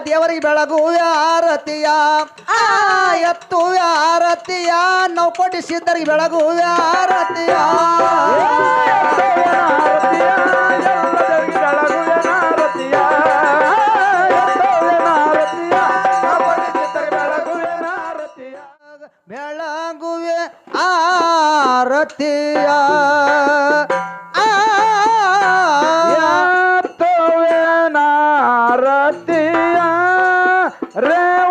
ದೇವರಿಗೆ ಬೆಳಗು ಆರತಿಯ ಆ ಎತ್ತುವೆ ಆರತಿಯ ನಾವು ಕೋಟಿ ಸಿದ್ಧರಿಗೆ ಆರತಿಯ ಆರತಿಯ Ré!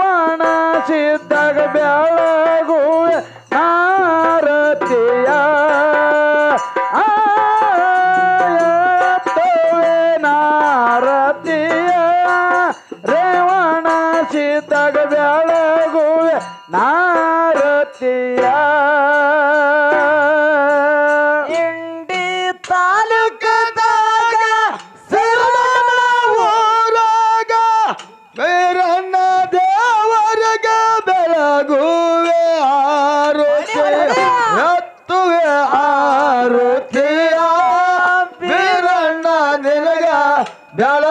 ಬೆಳಗುವೆ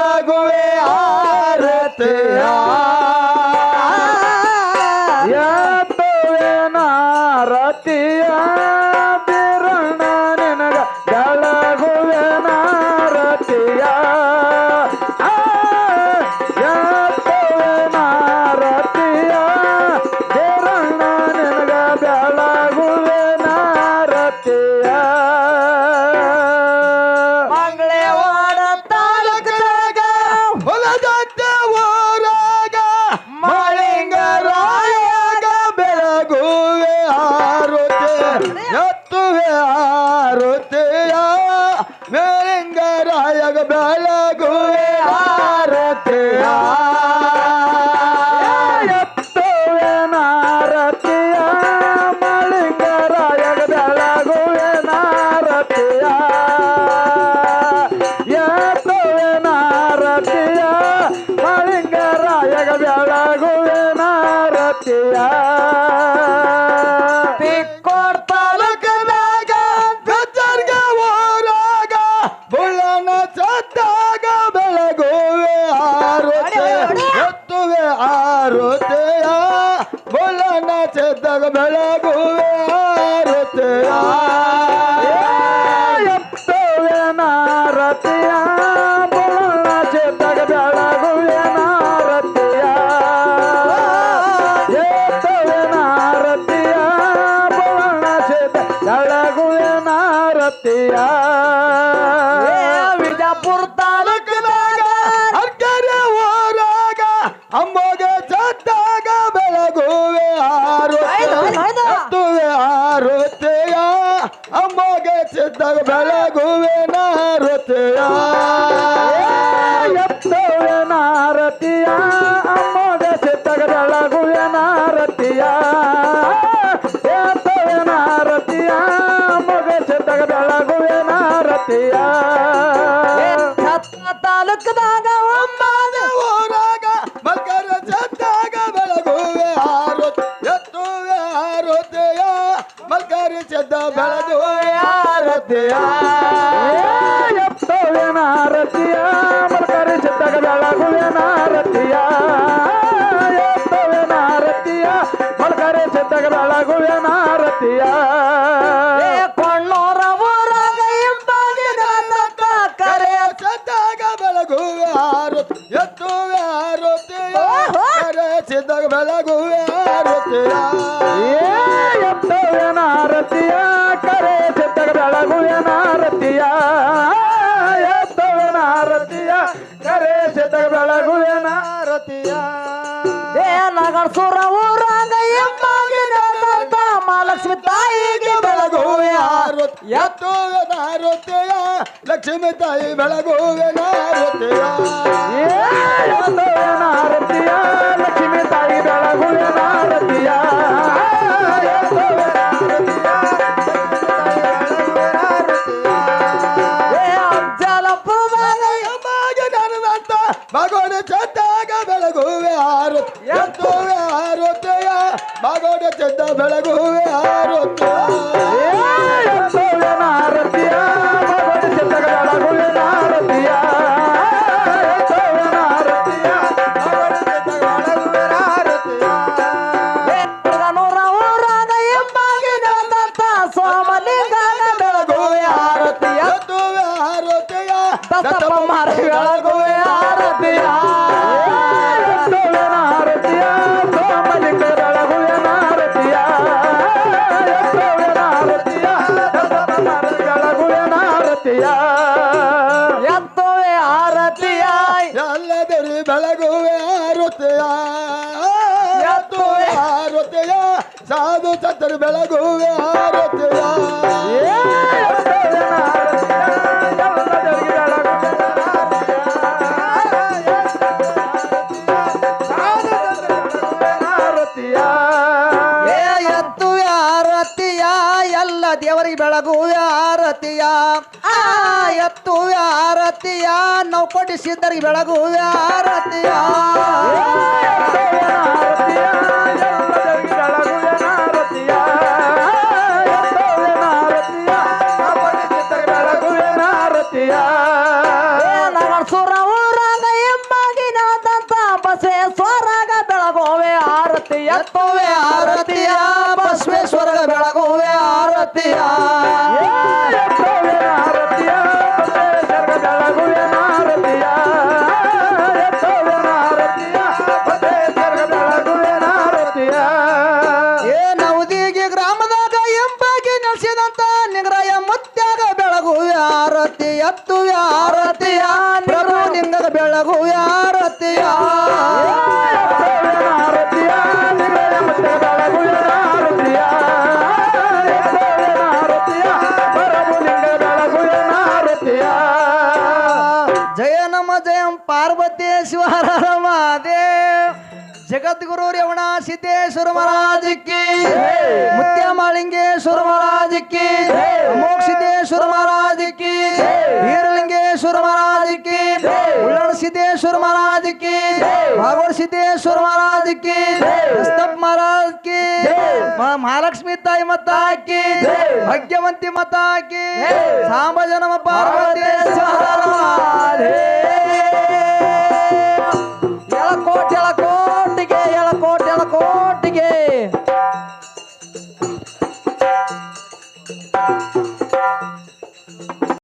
ಬೆಳಗುವೆ ಆರತೆಯ ಬೆಳಗುವೆ ಆರುತೆಯ ಎತ್ತುವೆ ನಾರತಿಯ ಬುಳ್ಳನ ಸದ್ದಾಗ ಬೆಳಗುವೆ ನಾರತಿಯ ಎತ್ತುವೆ ನಾರತಿಯ ಬುಳ್ಳನ ಸದ್ದ ಬೆಳಗುವೆ ನಾರತಿಯ ಬೆಳಗುವೆ ನಾರುತ್ತೆಯ ಎತ್ತುವೆ ಸದ್ದಾಗ ಬೆಳಗುವೆ ನಾರತಿಯ ಕೊಳ್ಳೋರ ಊರಾಗ ಇಂಪಾದಿನ ತಕ್ಕ ಕರೆ. ಕರೆ ಸದ್ದಾಗ ಬೆಳಗುವೆ ಆರುತ್ ಎತ್ತುವೆ ಸಿದ್ದಾಗ ಬೆಳಗುವೆ ಆರುತೆಯ ಎತ್ತುವೆ ನಾರತಿಯ ಕರೆ ಬೆಳಗುವೆ ನಾರತಿಯ ಎತ್ತವ ನಾರತಿಯ ಕರೆ ಬೆಳಗುವೆ ನಾರತಿಯ ಏ ನಗರ್ಸುರ ಊರಾಗ ತಕ್ಕ ಮಹಾಲಕ್ಷ್ಮಿ ತಾಯಿಗೆ ಬೆಳಗುವೆ ಎತ್ತುವ ಎತ್ತುವೆ ಲಕ್ಷ್ಮಿ ತಾಯಿ ಬೆಳಗುವೆ ನಾರುತೆಯ ಎತ್ತುವೆ ನಾರತಿಯ ಮಗೋಡ ಚದ್ದ ಬೆಳಗುವೆ ಆರುತೆಯ ಆರತಿಯ ಯಾತು ಆರತಿಯ ಸಾಧು ಸತ್ತರು ಬೆಳಗುವೆ ಆರತಿಯ ದೇವರಿಗೆ ಬೆಳಗು ಆರತಿಯ ಎತ್ತು ಆರತಿಯ ನಾವು ಕೊಟ್ಟಿಸಿದ್ದರಿಗೆ ಬೆಳಗು ಆರತಿಯ ಎತ್ತುವೆ ಆರತಿಯ ಬಸವೇಶ್ವರಗ ಬೆಳಗುವೆ ಆರತಿಯ. ಏ ಯಾರತಿಯ ಗ್ರಾಮದಾಗ ಎಂಬಾಗಿ ಬೆಳಗು ನಿಗ್ರಯ जय नम पार्वती पार्वतेश्वर महादेव. जगद्गुरु रेवणा सिद्धेश्वर महाराज की मुत्या माळिंगेश्वर महाराज की मोक्षितेश्वर महाराज की वीरलिंगेश्वर महाराज की उल्लण सिद्धेश्वर महाराज की भागवत सिद्धेश्वर महाराज की स्तंभ महाराज की महालक्ष्मी ताई मता की भाग्यवंती मता की सांब पार्वती पार्वतेश्वर